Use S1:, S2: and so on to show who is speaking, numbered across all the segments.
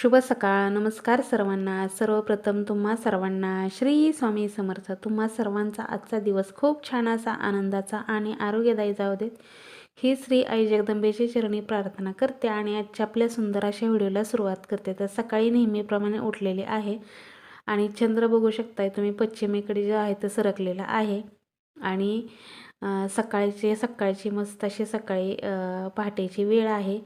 S1: शुभ सकाळ. नमस्कार सर्वांना. सर्वप्रथम तुम्हा सर्वांना श्री स्वामी समर्थ. तुम्हा सर्वांचा आजचा दिवस खूप छान असा आनंदाचा आणि आरोग्यदायी जाऊ देत. ही श्री आई जगदंबेची चरणी प्रार्थना करते आणि आजच्या आपल्या सुंदर अशा व्हिडिओला सुरुवात करते. तर सकाळी नेहमीप्रमाणे उठलेले आहे आणि चंद्र बघू शकताय तुम्ही. पश्चिमेकडे जे आहे ते सरकलेला आहे. आणि सकाळची सकाळचे सकाळची मस्त अशी सकाळी पहाटेची वेळ आहे.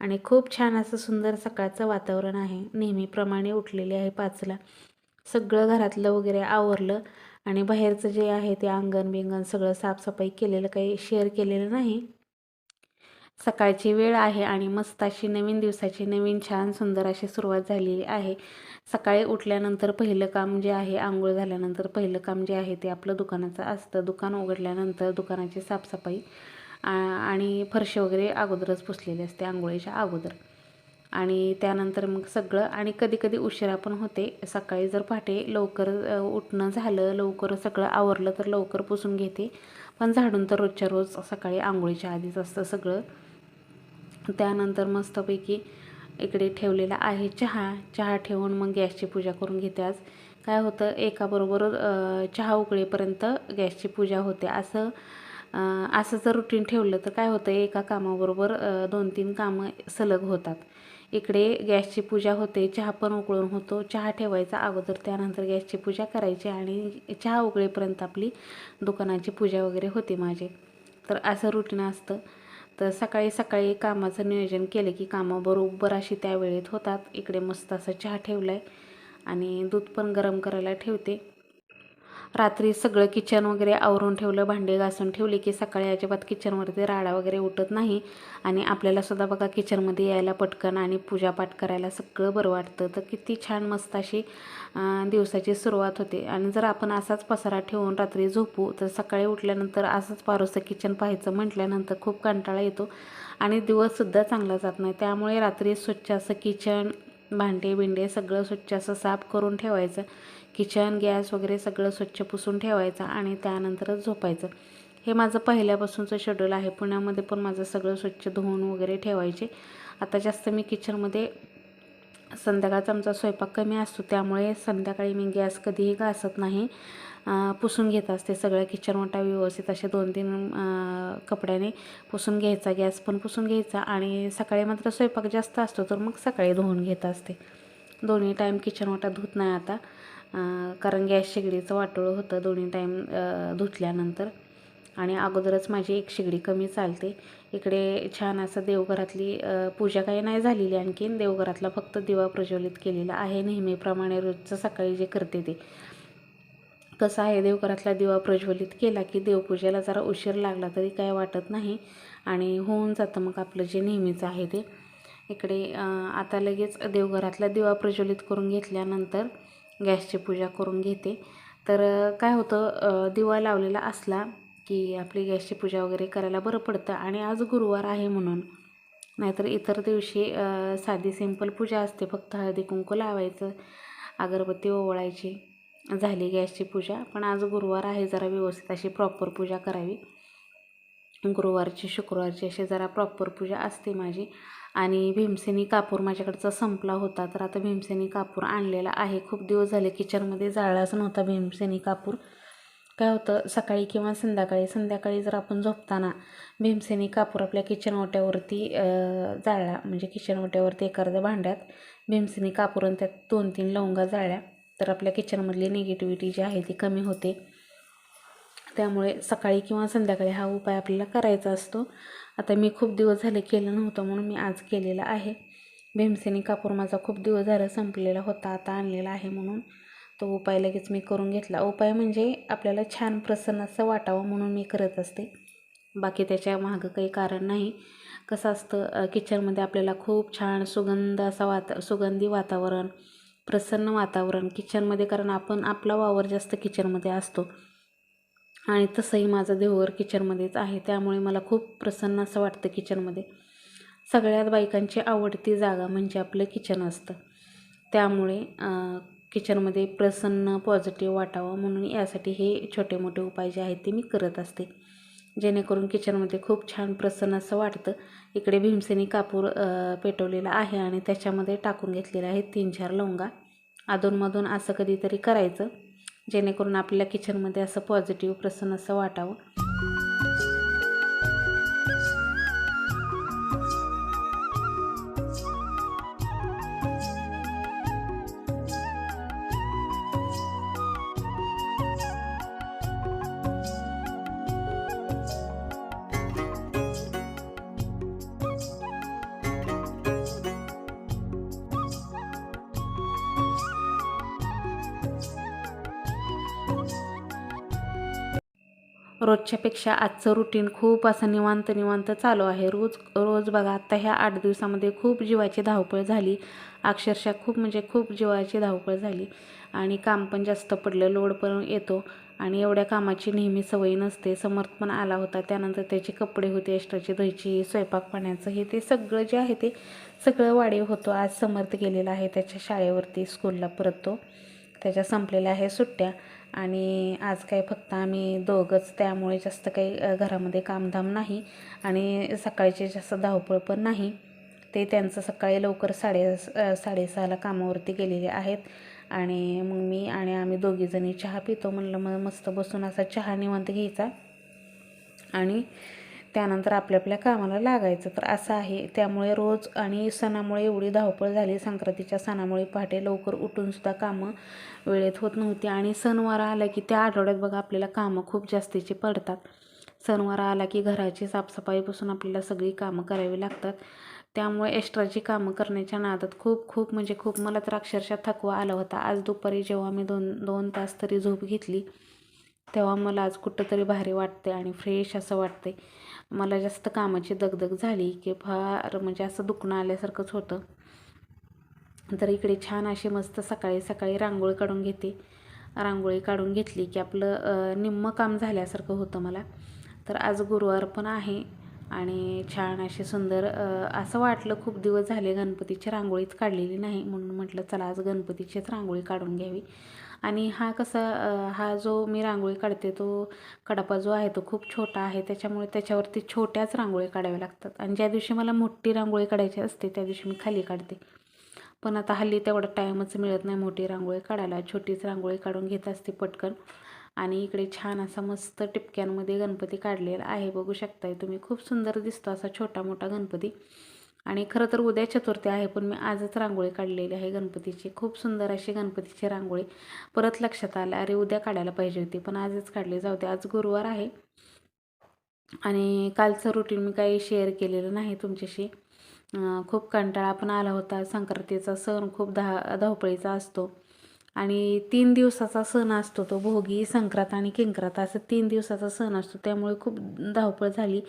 S1: आणि खूप छान असं सुंदर सकाळचं वातावरण आहे. नेहमीप्रमाणे उठलेले आहे पाचला. सगळं घरातलं वगैरे आवरलं आणि बाहेरचं जे आहे ते अंगण बिंगण सगळं साफसफाई केलेलं काही शेअर केलेलं नाही. सकाळची वेळ आहे आणि मस्त अशी नवीन दिवसाची नवीन छान सुंदर अशी सुरुवात झालेली आहे. सकाळी उठल्यानंतर पहिलं काम जे आहे आंघोळ झाल्यानंतर पहिलं काम जे आहे ते आपलं दुकानाचं असतं. दुकान उघडल्यानंतर दुकानाची साफसफाई आणि फरशी वगैरे अगोदरच पुसलेली असते आंघोळीच्या अगोदर. आणि त्यानंतर मग सगळं आणि कधी कधी उशिरा पण होते. सकाळी जर पहाटे लवकर उठणं झालं लवकर सगळं आवरलं तर लवकर पुसून घेते. पण झाडून तर रोजच्या रोज सकाळी आंघोळीच्या आधीच असतं सगळं. त्यानंतर मस्तपैकी इकडे ठेवलेला आहे चहा. चहा ठेवून मग गॅसची पूजा करून घेते आज. काय होतं एकाबरोबर चहा उकळेपर्यंत गॅसची पूजा होते. असं असं जर रुटीन ठेवलं तर काय होतं? एका कामाबरोबर दोन तीन कामं सलग होतात. इकडे गॅसची पूजा होते चहा पण उकळून होतो. चहा ठेवायचा अगोदर त्यानंतर गॅसची पूजा करायची आणि चहा उकळेपर्यंत आपली दुकानाची पूजा वगैरे होते माझे. तर असं रुटीन असतं. तर सकाळी सकाळी कामाचं नियोजन केलं की कामं बरोबर अशी त्या वेळेत होतात. इकडे मस्त असं चहा ठेवला आहे आणि दूध पण गरम करायला ठेवते. रात्री सगळं किचन वगैरे आवरून ठेवलं भांडे घासून ठेवली की सकाळी अजिबात किचनवरती राडा वगैरे उठत नाही. आणि आपल्याला सुद्धा बघा किचनमध्ये यायला पटकन आणि पूजापाठ करायला सगळं बरं वाटतं. तर किती छान मस्त अशी दिवसाची सुरुवात होते. आणि जर आपण असाच पसारा ठेवून रात्री झोपू तर सकाळी उठल्यानंतर असंच पारोसं किचन पाहायचं म्हटल्यानंतर खूप कंटाळा येतो. आणि दिवससुद्धा चांगला जात नाही. त्यामुळे रात्री स्वच्छ असं किचन भांडे बिंडे सगळं स्वच्छ असं साफ करून ठेवायचं. किचन गॅस वगैरे सगळं स्वच्छ पुसून ठेवायचं आणि त्यानंतरच झोपायचं. हे माझं पहिल्यापासूनचं शेड्यूल आहे. पुण्यामध्ये पण माझं सगळं स्वच्छ धुवून वगैरे ठेवायचे. आता जास्त मी किचनमध्ये संध्याकाळचा आमचा स्वयंपाक कमी असतो. त्यामुळे संध्याकाळी मी गॅस कधीही घासत नाही. पुसून घेत असते. सगळं किचन वाटा व्यवस्थित असे दोन तीन कपड्याने पुसून घ्यायचा. गॅस पण पुसून घ्यायचा आणि सकाळी मात्र स्वयंपाक जास्त असतो तर मग सकाळी धुवून घेत असते. दोन्ही टाईम किचन वाटा धुत नाही आता. कारण गॅस शेगडीचं वाटोळं होतं दोन्ही टाईम धुतल्यानंतर. आणि अगोदरच माझी एक शेगडी कमी चालते. इकडे छान असं देवघरातली पूजा काही नाही झालेली आणखीन. देवघरातला फक्त दिवा प्रज्वलित केलेला आहे. नेहमीप्रमाणे रोजचं सकाळी जे करते ते. कसं आहे देवघरातला दिवा प्रज्वलित केला की देवपूजेला जरा उशीर लागला तरी काय वाटत नाही. आणि होऊन जातं मग आपलं जे नेहमीचं आहे ते. इकडे आता लगेच देवघरातला दिवा प्रज्वलित करून घेतल्यानंतर गॅसची पूजा करून घेते. तर काय होतं दिवा लावलेला असला की आपली गॅसची पूजा वगैरे करायला बरं पडतं आणि आज गुरुवार आहे म्हणून. नाहीतर इतर दिवशी साधी सिंपल पूजा असते. फक्त हळदी कुंकू लावायचं अगरबत्ती ओवळायची झाली गॅसची पूजा. पण आज गुरुवार आहे जरा व्यवस्थित अशी प्रॉपर पूजा करावी. गुरुवारची शुक्रवारची अशी जरा प्रॉपर पूजा असते माझी. आणि भीमसेनी कापूर माझ्याकडचा संपला होता. तर आता भीमसेनी कापूर आणलेला आहे. खूप दिवस झाले किचनमध्ये जाळलाच नव्हता भीमसेनी कापूर. काय होतं सकाळी किंवा संध्याकाळी संध्याकाळी जर आपण झोपताना भीमसेनी कापूर आपल्या किचन ओट्यावरती जाळला. म्हणजे किचन ओट्यावरती एखाद्या भांड्यात भीमसेनी कापूर आणि त्यात दोन तीन लवंगा जाळल्या. तर आपल्या किचनमधली निगेटिव्हिटी जी आहे ती कमी होते. त्यामुळे सकाळी किंवा संध्याकाळी हा उपाय आपल्याला करायचा असतो. आता मी खूप दिवस झाले केलं नव्हतं म्हणून मी आज केलेलं आहे. भीमसेनी कापूर माझा खूप दिवस झाला संपलेला होता आता आणलेला आहे म्हणून. तो उपाय लगेच मी करून घेतला. उपाय म्हणजे आपल्याला छान प्रसन्न असं वाटावं म्हणून मी करत असते. बाकी त्याच्या मागं काही कारण नाही. कसं असतं किचनमध्ये आपल्याला खूप छान सुगंध असा वाता सुगंधी वातावरण प्रसन्न वातावरण किचनमध्ये. कारण आपण आपला वावर जास्त किचनमध्ये असतो. आणि तसंही माझं देवघर किचनमध्येच आहे. त्यामुळे मला खूप प्रसन्न असं वाटतं किचनमध्ये. सगळ्यात बायकांची आवडती जागा म्हणजे आपलं किचन असतं. त्यामुळे किचनमध्ये प्रसन्न पॉझिटिव्ह वाटावं म्हणून यासाठी हे छोटे मोठे उपाय जे आहेत ते मी करत असते. जेणेकरून किचनमध्ये खूप छान प्रसन्न असं वाटतं. इकडे भीमसेनी कापूर पेटवलेला आहे आणि त्याच्यामध्ये टाकून घेतलेला आहे तीन चार लवंगा. अधूनमधून असं कधीतरी करायचं. जेणेकरून आपल्याला किचनमध्ये असं पॉझिटिव्ह प्रसन्न असं वाटावं. रोजच्यापेक्षा आजचं रुटीन खूप असं निवांत निवांत चालू आहे. रोज रोज बघा आत्ता ह्या आठ दिवसामध्ये खूप जीवाची धावपळ झाली. अक्षरशः खूप म्हणजे खूप जीवाची धावपळ झाली. आणि काम पण जास्त पडलं लोड पण येतो. आणि एवढ्या कामाची नेहमी सवय नसते. समर्थ पण आला होता. त्यानंतर त्याचे कपडे होते एक्स्ट्राची धुयची स्वयंपाक पाण्याचं हे ते सगळं जे आहे ते सगळं वाढीव होतो. आज समर्थ गेलेला आहे त्याच्या शाळेवरती स्कूलला परत तो त्याच्या संपलेल्या आहे सुट्ट्या. आणि आज काय फक्त आम्ही दोघंच त्यामुळे जास्त काही घरामध्ये कामधाम नाही आणि सकाळची जास्त धावपळ पण नाही. ते त्यांचं सकाळी लवकर साडे साडेसहाला कामावरती गेलेले आहेत आणि मग मी आणि आम्ही दोघीजणी चहा पितो म्हणलं मग मस्त बसून असा चहा निवांत घ्यायचा. आणि त्यानंतर आपल्या आपल्या कामाला लागायचं. तर असं आहे. त्यामुळे रोज आणि सणामुळे एवढी धावपळ झाली. संक्रांतीच्या सणामुळे पहाटे लवकर उठूनसुद्धा कामं वेळेत होत नव्हती. आणि सणवार आला की त्या आठवड्यात बघा आपल्याला कामं खूप जास्तीची पडतात. सणवार आला की घराची साफसफाईपासून आपल्याला सगळी कामं करावी लागतात. त्यामुळे एक्स्ट्राची कामं करण्याच्या नादात खूप खूप म्हणजे खूप मला तर अक्षरशः थकवा आला होता. आज दुपारी जेव्हा मी दोन दोन तास तरी झोप घेतली तेव्हा मला आज कुठंतरी भारी वाटते आणि फ्रेश असं वाटते मला जास्त कामाची दगदग झाली की फार म्हणजे असं दुखणं आल्यासारखंच होतं. तर इकडे छान अशी मस्त सकाळी सकाळी रांगोळी काढून घेते. रांगोळी काढून घेतली की आपलं निम्मं काम झाल्यासारखं होतं मला. तर आज गुरुवार पण आहे आणि छान असे सुंदर असं वाटलं खूप दिवस झाले गणपतीची रांगोळीच काढलेली नाही म्हणून म्हटलं चला आज गणपतीचीच रांगोळी काढून घ्यावी. आणि हा कसा हा जो मी रांगोळी काढते तो कडापा जो आहे तो खूप छोटा आहे. त्याच्यामुळे त्याच्यावरती छोट्याच रांगोळी काढाव्या लागतात. आणि ज्या दिवशी मला मोठी रांगोळी काढायची असते त्या दिवशी मी खाली काढते. पण आता हल्ली तेवढा टाईमच मिळत नाही मोठी रांगोळी काढायला. छोटीच रांगोळी काढून घेत असते पटकन. आणि इकडे छान असा मस्त टिपक्यांमध्ये गणपती काढलेला आहे. बघू शकताय तुम्ही. खूप सुंदर दिसतो असा छोटा मोठा गणपती. आणि खरं तर उद्या चतुर्थी आहे पण मी आजच रांगोळी काढलेली आहे गणपतीची. खूप सुंदर अशी गणपतीची रांगोळी परत लक्षात आलं अरे उद्या काढायला पाहिजे होती पण आजच काढली. जाऊ दे आज गुरुवार आहे आणि कालचं रुटीन मी काही शेअर केलेलं नाही तुमच्याशी. खूप कंटाळा पण आला होता. संक्रांतीचा सण खूप धा धावपळीचा असतो आणि तीन दिवसाचा सण असतो तो. भोगी संक्रांत आणि किंक्रात असं तीन दिवसाचा सण असतो. त्यामुळे खूप धावपळ झाली.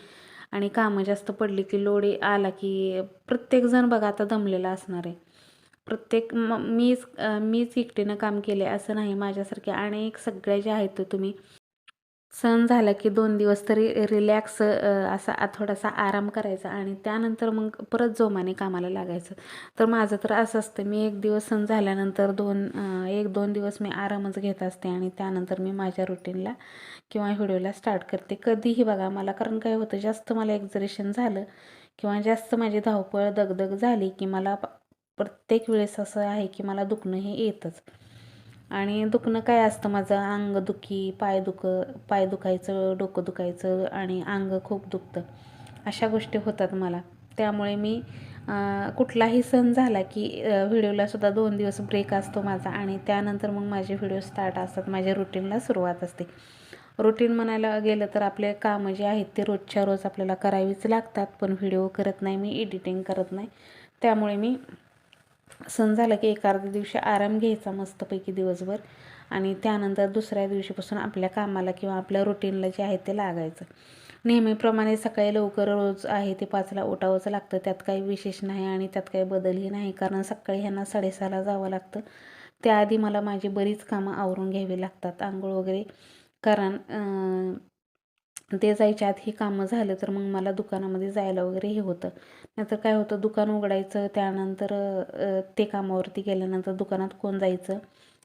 S1: आणि कामं जास्त पडली की लोड आला की प्रत्येकजण बघा आता दमलेला असणार आहे. प्रत्येक म मीच मीच एकटीनं काम केले असं नाही माझ्यासारखे. अनेक सगळ्या ज्या आहेत तुम्ही सण झाला की दोन दिवस तरी रिलॅक्स असा थोडासा आराम करायचा आणि त्यानंतर मग परत जोमाने कामाला लागायचं. तर माझं तर असं असतं मी एक दिवस सण झाल्यानंतर दोन एक दोन दिवस मी आरामच घेत असते आणि त्यानंतर मी माझ्या रुटीनला किंवा व्हिडिओला स्टार्ट करते. कधीही बघा मला कारण काय होतं जास्त मला एक्झरेशन झालं किंवा जास्त माझी धावपळ दगदग झाली की मला प्रत्येक वेळेस असं आहे की मला दुखणं हे येतच. आणि दुखणं काय असतं माझं? अंग दुखी पाय दुख पाय दुखायचं डोकं दुखायचं आणि अंग खूप दुखतं. अशा गोष्टी होतात मला. त्यामुळे मी कुठलाही सण झाला की व्हिडिओलासुद्धा दोन दिवस ब्रेक असतो माझा आणि त्यानंतर मग माझे व्हिडिओ स्टार्ट असतात. माझ्या रुटीनला सुरुवात असते. रुटीन म्हणायला गेलं तर आपले कामं जे आहेत ते रोजच्या रोज आपल्याला करावीच लागतात पण व्हिडिओ करत नाही मी एडिटिंग करत नाही. त्यामुळे मी सण झाला की एक अर्ध्या दिवशी आराम घ्यायचा मस्तपैकी दिवसभर. आणि त्यानंतर दुसऱ्या दिवशीपासून आपल्या कामाला किंवा आपल्या रुटीनला जे आहे ते लागायचं. नेहमीप्रमाणे सकाळी लवकर रोज आहे ते पाचला उठावंच लागतं. त्यात काही विशेष नाही आणि त्यात काही बदलही नाही. कारण सकाळी ह्यांना साडेसहाला जावं लागतं. त्याआधी मला माझी बरीच कामं आवरून घ्यावी लागतात. आंघोळ वगैरे. कारण ते जायच्या आत ही कामं झालं तर मग मला दुकानामध्ये जायला वगैरे हे होतं. नाहीतर काय होतं दुकान उघडायचं त्यानंतर ते कामावरती गेल्यानंतर दुकानात कोण जायचं?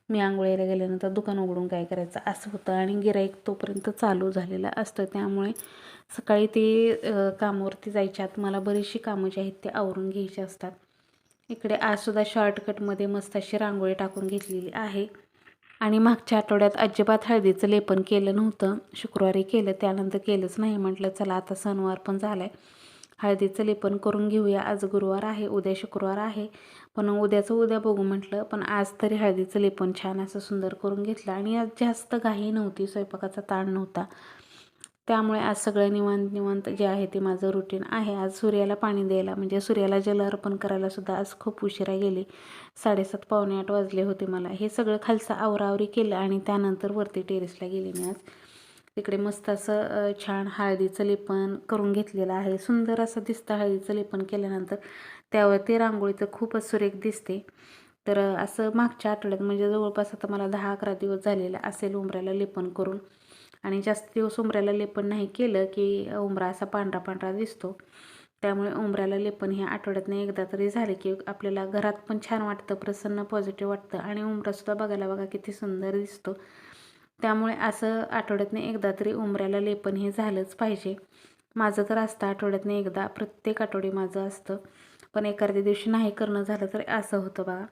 S1: मी आंघोळीला गेल्यानंतर दुकान उघडून काय करायचं? असं होतं आणि गिराईक तोपर्यंत चालू झालेलं असतं. त्यामुळे सकाळी ते कामावरती जायच्या आत मला बरीचशी कामं जी आहेत ते आवरून घ्यायची असतात. इकडे आजसुद्धा शॉर्टकटमध्ये मस्त अशी रांगोळी टाकून घेतलेली आहे. आणि मागच्या आठवड्यात अजिबात हळदीचं लेपन केलं नव्हतं. शुक्रवारी केलं त्यानंतर केलंच नाही. म्हटलं चला आता सणवार पण झाला आहे हळदीचं लेपन करून घेऊया. आज गुरुवार आहे उद्या शुक्रवार आहे. पण उद्याचं उद्या बघू म्हटलं. पण आज तरी हळदीचं लेपन छान असं सुंदर करून घेतलं. आणि आज जास्त घाई नव्हती स्वयंपाकाचा ताण नव्हता. त्यामुळे आज सगळं निवांत निवांत जे आहे ते माझं रुटीन आहे. आज सूर्याला पाणी द्यायला म्हणजे सूर्याला जल अर्पण करायलासुद्धा आज खूप उशिरा गेले. साडेसात पावणे आठ वाजले होते मला. हे सगळं खालचं आवरावरी केलं आणि त्यानंतर वरती टेरेसला गेले मी आज. तिकडे मस्त असं छान हळदीचं लेपन करून घेतलेलं आहे. सुंदर असं दिसतं हळदीचं लेपन केल्यानंतर. त्यावरती रांगोळीचं खूपच सुरेख दिसते. तर असं मागच्या आठवड्यात म्हणजे जवळपास आता मला दहा अकरा दिवस झालेला असेल उंबऱ्याला लेपन करून. आणि जास्त दिवस उंबऱ्याला लेपन नाही केलं की उंबरा असा पांढरा पांढरा दिसतो. त्यामुळे उंबऱ्याला लेपन हे आठवड्यातनं एकदा तरी झाले की आपल्याला घरात पण छान वाटतं प्रसन्न पॉझिटिव्ह वाटतं आणि उंबरासुद्धा बघायला बघा किती सुंदर दिसतो. त्यामुळे असं आठवड्यातनं एकदा तरी उमऱ्याला लेपन हे झालंच पाहिजे. माझं तर असतं आठवड्यातनं एकदा प्रत्येक आठवडी माझं असतं. पण एखाद्या दिवशी नाही करणं झालं तर असं होतं बघा.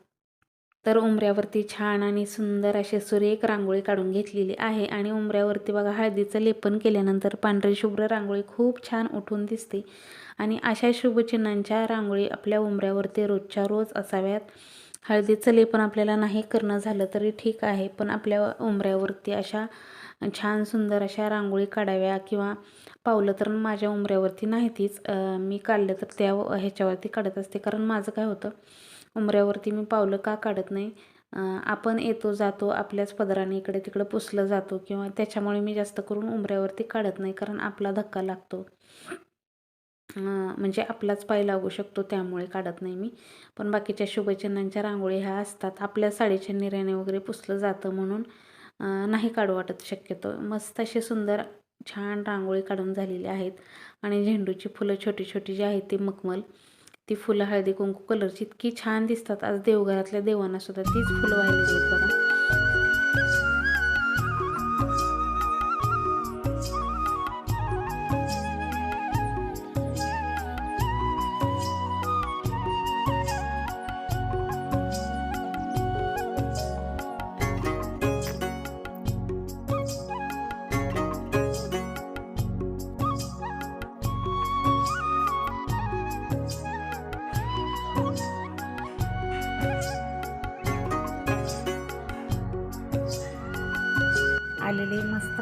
S1: तर उंबऱ्यावरती छान आणि सुंदर अशी सुरेख रांगोळी काढून घेतलेली आहे. आणि उंबऱ्यावरती बघा हळदीचं लेपन केल्यानंतर पांढरी शुभ्र रांगोळी खूप छान उठून दिसते. आणि अशा शुभचिन्हांच्या रांगोळी आपल्या उंबऱ्यावरती रोजच्या रोज असाव्यात. हळदीचं लेपन आपल्याला नाही करणं झालं तरी ठीक आहे पण आपल्या उंबऱ्यावरती अशा छान सुंदर अशा रांगोळी काढाव्या किंवा पावलं तर माझ्या उंबऱ्यावरती नाही तीच मी काढलं तर त्या ह्याच्यावरती काढत असते. कारण माझं काय होतं उंबऱ्यावरती मी पावलं का काढत नाही? आपण येतो जातो आपल्याच पदराने इकडे तिकडे पुसलं जातो किंवा त्याच्यामुळे मी जास्त करून उंबऱ्यावरती काढत नाही कारण आपला धक्का लागतो. म्हणजे आपलाच पाय लागू शकतो त्यामुळे काढत नाही मी. पण बाकीच्या शुभचिन्हांच्या रांगोळी ह्या असतात. आपल्या साडीच्या निऱ्याने वगैरे पुसलं जातं म्हणून नाही काढू वाटत शक्यतो. मस्त अशी सुंदर छान रांगोळी काढून झालेली आहेत. आणि झेंडूची फुलं छोटी छोटी जी आहेत ती मखमल. ती फुलं हळदी कुंकू कलरची इतकी छान दिसतात. आज देवघरातल्या देवांना सुद्धा तीच फुलं व्हायला आहेत बघा.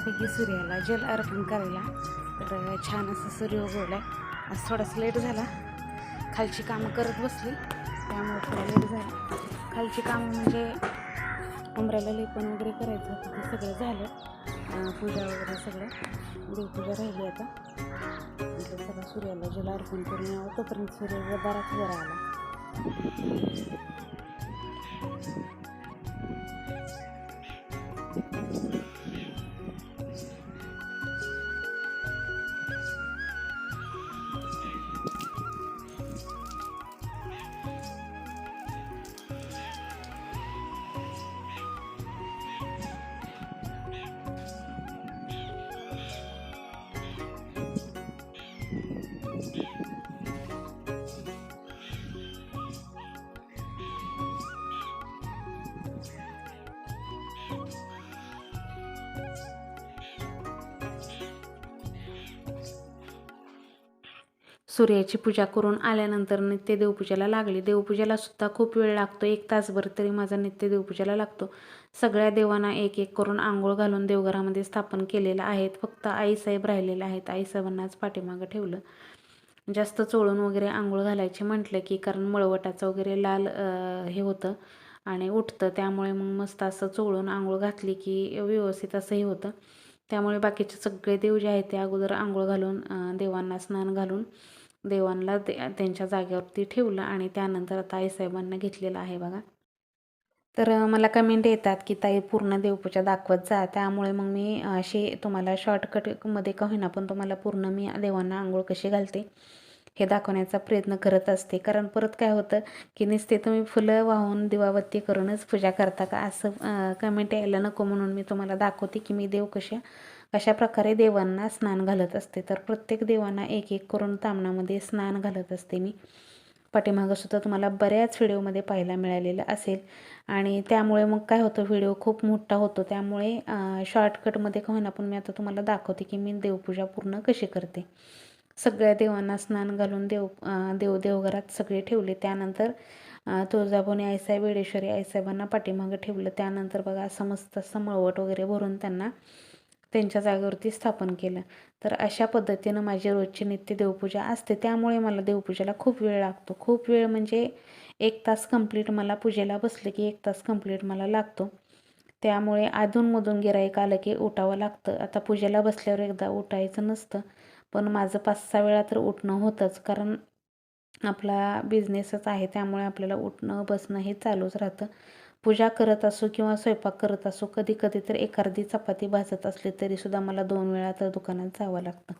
S1: मस्तपैकी सूर्याला जल अर्पण करायला. तर छान असं सूर्य उगवला आहे आज थोडासा लेट झाला. खालची कामं करत बसली. त्यामुळे थोडा लेट झाला. खालची कामं म्हणजे उमऱ्याला लेपन वगैरे करायचं होतं. ते सगळं झालं. पूजा वगैरे सगळं. देवपूजा राहिली आता. सगळं सूर्याला जल अर्पण करून तोपर्यंत सूर्य बराच वर आला. सूर्याची पूजा करून आल्यानंतर नित्य देवपूजेला लागली. देवपूजेला सुद्धा खूप वेळ लागतो. एक तासभर तरी माझा नित्य देवपूजेला लागतो. सगळ्या देवांना एक एक करून आंघोळ घालून देवघरामध्ये स्थापन केलेलं आहेत. फक्त आईसाहेब राहिलेले आहेत. आईसाहेबांनाच पाठीमागं ठेवलं. जास्त चोळून वगैरे आंघोळ घालायचे म्हटलं की कारण मळवटाचं वगैरे लाल हे होतं आणि उठतं. त्यामुळे मग मस्त असं चोळून आंघोळ घातली की व्यवस्थित असं हे होतं. त्यामुळे बाकीचे सगळे देव जे आहेत ते अगोदर आंघोळ घालून देवांना स्नान घालून देवांना ते त्यांच्या जागेवरती ठेवलं आणि त्यानंतर आता आईसाहेबांना घेतलेलं आहे बघा. तर मला कमेंट येतात की ताई पूर्ण देवपूजा दाखवत जा. त्यामुळे मग मी अशी तुम्हाला शॉर्टकटमध्ये का होईना पण तुम्हाला पूर्ण मी देवांना आंघोळ कशी घालते हे दाखवण्याचा प्रयत्न करत असते. कारण परत काय होतं की नुसते तुम्ही फुलं वाहून दिवाबत्ती करूनच पूजा करता का? असं कमेंट यायला नको म्हणून मी तुम्हाला दाखवते की मी देव कशा अशा प्रकारे देवांना स्नान घालत असते. तर प्रत्येक देवांना एक एक करून तामणामध्ये स्नान घालत असते मी. पाठीमागंसुद्धा तुम्हाला बऱ्याच व्हिडिओमध्ये पाहायला मिळालेलं असेल. आणि त्यामुळे मग काय होतं व्हिडिओ खूप मोठा होतो. त्यामुळे शॉर्टकटमध्ये का होईना पण मी आता तुम्हाला दाखवते की मी देवपूजा पूर्ण कशी करते. सगळ्या देवांना स्नान घालून देव देव देवघरात सगळे ठेवले. त्यानंतर तुळजाभवानी आईसाहेब वेडेश्वरी आईसाहेबांना पाठीमागं ठेवलं. त्यानंतर बघा असं मस्त असं मळवट वगैरे भरून त्यांना त्यांच्या जागेवरती स्थापन केलं. तर अशा पद्धतीनं माझी रोजची नित्य देवपूजा असते. त्यामुळे मला देवपूजेला खूप वेळ लागतो. खूप वेळ म्हणजे एक तास कंप्लीट मला पूजेला बसलं की एक तास कंप्लीट मला लागतो. त्यामुळे अधूनमधून गिराईक आलं की उठावं लागतं. आता पूजेला बसल्यावर एकदा उठायचं नसतं. पण माझं पाच सहा वेळा तर उठणं होतंच. कारण आपला बिझनेसच आहे. त्यामुळे आपल्याला उठणं बसणं हे चालूच राहतं. पूजा करत असो किंवा स्वयंपाक करत असो कधी कधी तर एखादी चपाती भाजत असली तरीसुद्धा मला दोन वेळा तर दुकानात जावं लागतं.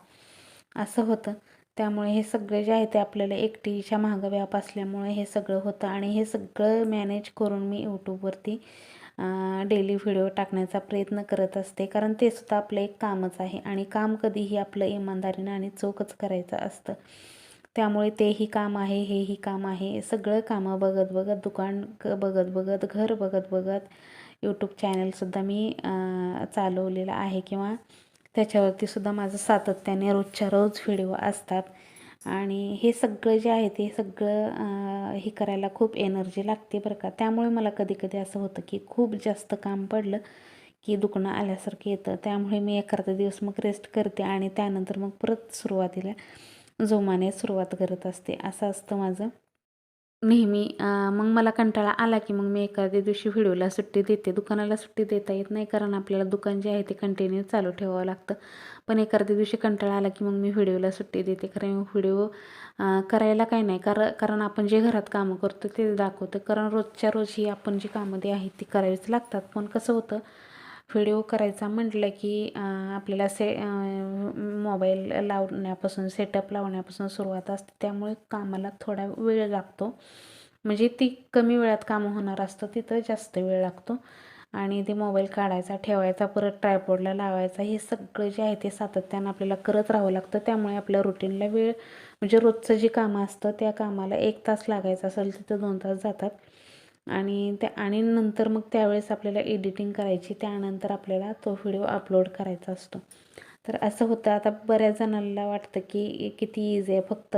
S1: असं होतं. त्यामुळे हे सगळे जे आहे ते आपल्याला एकटीच्या महाग व्याप असल्यामुळे हे सगळं होतं आणि हे सगळं मॅनेज करून मी यूट्यूबवरती डेली व्हिडिओ टाकण्याचा प्रयत्न करत असते. कारण ते सुद्धा आपलं एक कामच आहे आणि काम कधीही आपलं इमानदारीनं आणि चोखच करायचं असतं. त्यामुळे तेही काम आहे हेही काम आहे सगळं कामं बघत बघत दुकान क बघत बघत घर बघत बघत यूट्यूब चॅनलसुद्धा मी चालवलेलं आहे किंवा त्याच्यावरती सुद्धा माझं सातत्याने रोजच्या रोज व्हिडिओ असतात. आणि हे सगळं जे आहे ते सगळं हे करायला खूप एनर्जी लागते बरं का. त्यामुळे मला कधी कधी असं होतं की खूप जास्त काम पडलं की दुखणं आल्यासारखं येतं. त्यामुळे मी एखादा दिवस मग रेस्ट करते आणि त्यानंतर मग परत सुरुवातीला जोमाने सुरुवात करत असते. असं असतं माझं. नेहमी मग मला कंटाळा आला की मग मी एखाद्या दिवशी व्हिडिओला सुट्टी देते. दुकानाला सुट्टी देता येत नाही कारण आपल्याला दुकान जे आहे ते कंटिन्यू चालू ठेवावं लागतं. पण एखाद्या दिवशी कंटाळा आला की मग मी व्हिडिओला सुट्टी देते. कारण व्हिडिओ करायला काही नाही. कारण कारण आपण जे घरात कामं करतो ते दाखवतं. कारण रोजच्या रोज ही आपण जी कामं आहे ती करावीच लागतात. पण कसं होतं व्हिडिओ करायचा म्हटलं की आपल्याला से मोबाईल लावण्यापासून सेटअप लावण्यापासून सुरुवात असते. त्यामुळे कामाला थोडा वेळ लागतो. म्हणजे ती कमी वेळात कामं होणार असतं तिथं जास्त वेळ लागतो. आणि ते मोबाईल काढायचा ठेवायचा परत ट्रायपॉडला लावायचा हे सगळं जे आहे ते सातत्यानं आपल्याला करत राहावं लागतं. त्यामुळे आपल्या रुटीनला वेळ म्हणजे रोजचं जे कामं असतं त्या कामाला एक तास लागायचं असेल तिथं दोन तास जातात. आणि त्या आणि नंतर मग त्यावेळेस आपल्याला एडिटिंग करायची त्यानंतर आपल्याला तो व्हिडिओ अपलोड करायचा असतो. तर असं होतं. आता बऱ्याच जणांना वाटतं की किती इझी आहे. फक्त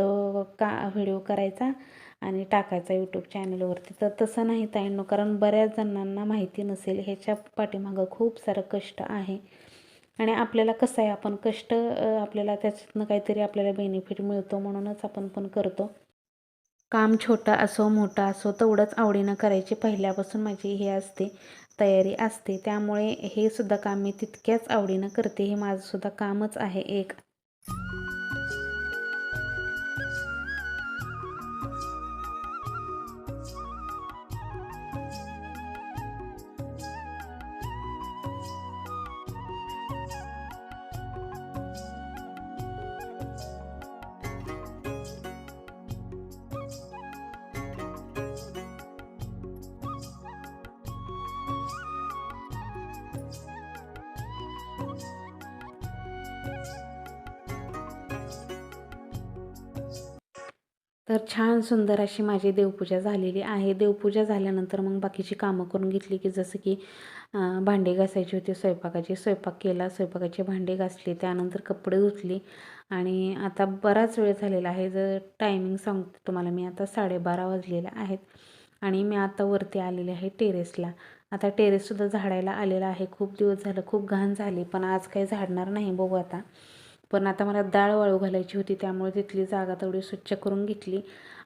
S1: का व्हिडिओ करायचा आणि टाकायचा यूट्यूब चॅनलवरती तर तसं नाही ताईंनो कारण बऱ्याच जणांना माहिती नसेल ह्याच्या पाठीमागं खूप सारं कष्ट आहे. आणि आपल्याला कसं आहे आपण कष्ट आपल्याला त्याच्यातनं काहीतरी आपल्याला बेनिफिट मिळतो म्हणूनच आपण पण करतो. काम छोटं असो मोठं असो तेवढंच आवडीनं करायची. पहिल्यापासून माझी हे असते तयारी असते. त्यामुळे हे सुद्धा काम मी तितक्याच आवडीनं करते. हे माझंसुद्धा कामच आहे एक. तर छान सुंदर अशी माझी देवपूजा झालेली आहे. देवपूजा झाल्यानंतर मग बाकीची कामं करून घेतली की जसं की भांडे घासायची होती स्वयंपाकाची. स्वयंपाक केला स्वयंपाकाचे भांडे घासले त्यानंतर कपडे धुतली. आणि आता बराच वेळ झालेला आहे. जर टायमिंग सांगते तुम्हाला मी आता साडेबारा वाजलेले आहेत. आणि मी आता वरती आलेले आहे टेरेसला आता टेरेससुद्धा झाडायला आलेला आहे. खूप दिवस झालं खूप घाण झाली पण आज काही झाडणार नाही बघू आता. पण आता मला डाळ वाळू घालायची होती त्यामुळे तिथली जागा तेवढी स्वच्छ करून घेतली.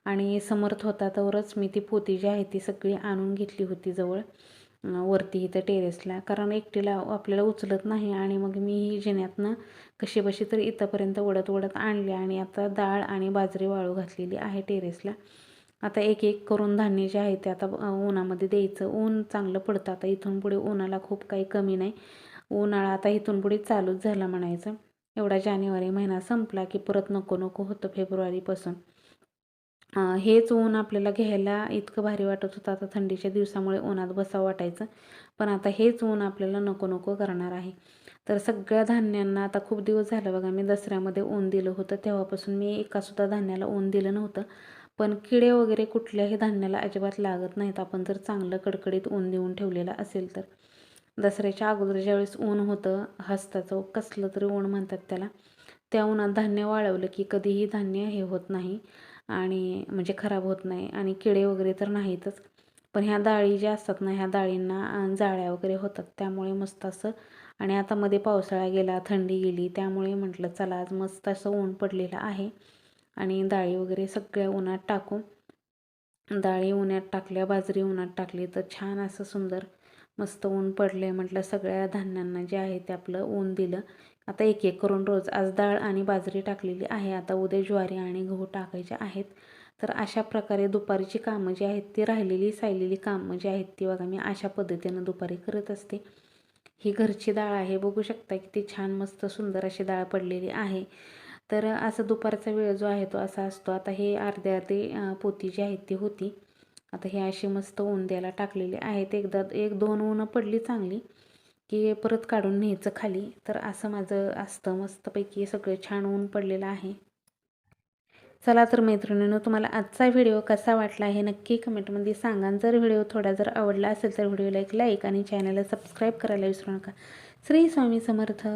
S1: आणि समर्थ होता तरच मी ती पोती जी आहे ती सगळी आणून घेतली होती जवळ वरती इथं टेरेसला. कारण एकटीला आपल्याला उचलत नाही आणि मग मी ही जिन्यातनं कशीबशी तर इथंपर्यंत ओढत ओढत आणली आणि आता डाळ आणि बाजरी वाळू घातलेली आहे टेरेसला. आता एक एक करून धान्य जे आहे ते आता उन्हामध्ये द्यायचं. ऊन चांगलं पडतं. आता इथून पुढे उन्हाला खूप काही कमी नाही. उन्हाळा आता इथून पुढे चालूच झाला म्हणायचं. एवढा जानेवारी महिना संपला की परत नको नको होतं फेब्रुवारीपासून. हेच ऊन आपल्याला घ्यायला इतकं भारी वाटत होतं. आता थंडीच्या दिवसामुळे उन्हात बसावं वाटायचं. पण आता हेच ऊन आपल्याला नको नको करणार आहे. तर सगळ्या धान्यांना आता खूप दिवस झालं बघा मी दसऱ्यामध्ये ऊन दिलं होतं. तेव्हापासून मी एकासुद्धा धान्याला ऊन दिलं नव्हतं. पण किडे वगैरे कुठल्याही धान्याला अजिबात लागत नाहीत. आपण जर चांगलं कडकडीत ऊन देऊन ठेवलेलं असेल तर. दसऱ्याच्या अगोदर ज्यावेळेस ऊन होतं हस्ताचं कसलं तरी ऊन म्हणतात त्याला त्या उन्हात धान्य वाळवलं की कधीही धान्य हे होत नाही आणि म्हणजे खराब होत नाही आणि किडे वगैरे तर नाहीतच. पण ह्या डाळी ज्या असतात ना ह्या डाळींना जाळ्या वगैरे होतात. त्यामुळे मस्त असं आणि आता मध्ये पावसाळा गेला थंडी गेली त्यामुळे म्हटलं चला आज मस्त असं ऊन पडलेलं आहे आणि डाळी वगैरे सगळ्या उन्हात टाकू. डाळी उन्हात टाकल्या बाजरी उन्हात टाकली तर छान असं सुंदर मस्त ऊन पडले म्हटलं सगळ्या धान्यांना जे आहे ते आपलं ऊन दिलं. आता एक एक करून रोज आज डाळ आणि बाजरी टाकलेली आहे. आता उद्या ज्वारी आणि गहू टाकायचे आहेत. तर अशा प्रकारे दुपारची कामं जी आहेत ती राहिलेली सायलेली कामं जी आहेत ती बघा मी अशा पद्धतीनं दुपारी करत असते. ही घरची डाळ आहे. बघू शकता किती छान मस्त सुंदर अशी डाळ पडलेली आहे. तर असं दुपारचा वेळ जो आहे तो असा असतो. आता हे अर्धे अर्धे पोती जी आहेत ती होती. आता हे अशी मस्त ऊन द्यायला आहेत. एकदा एक दोन ऊनं पडली चांगली की परत काढून न्यायचं खाली. तर असं माझं असतं. मस्तपैकी सगळं छान ऊन पडलेलं आहे. चला तर मैत्रिणीनं तुम्हाला आजचा व्हिडिओ कसा वाटला हे नक्की कमेंटमध्ये सांगा. जर व्हिडिओ थोडा जर आवडला असेल तर व्हिडिओला एक लाईक आणि चॅनलला सबस्क्राईब करायला विसरू नका. श्री स्वामी समर्थ.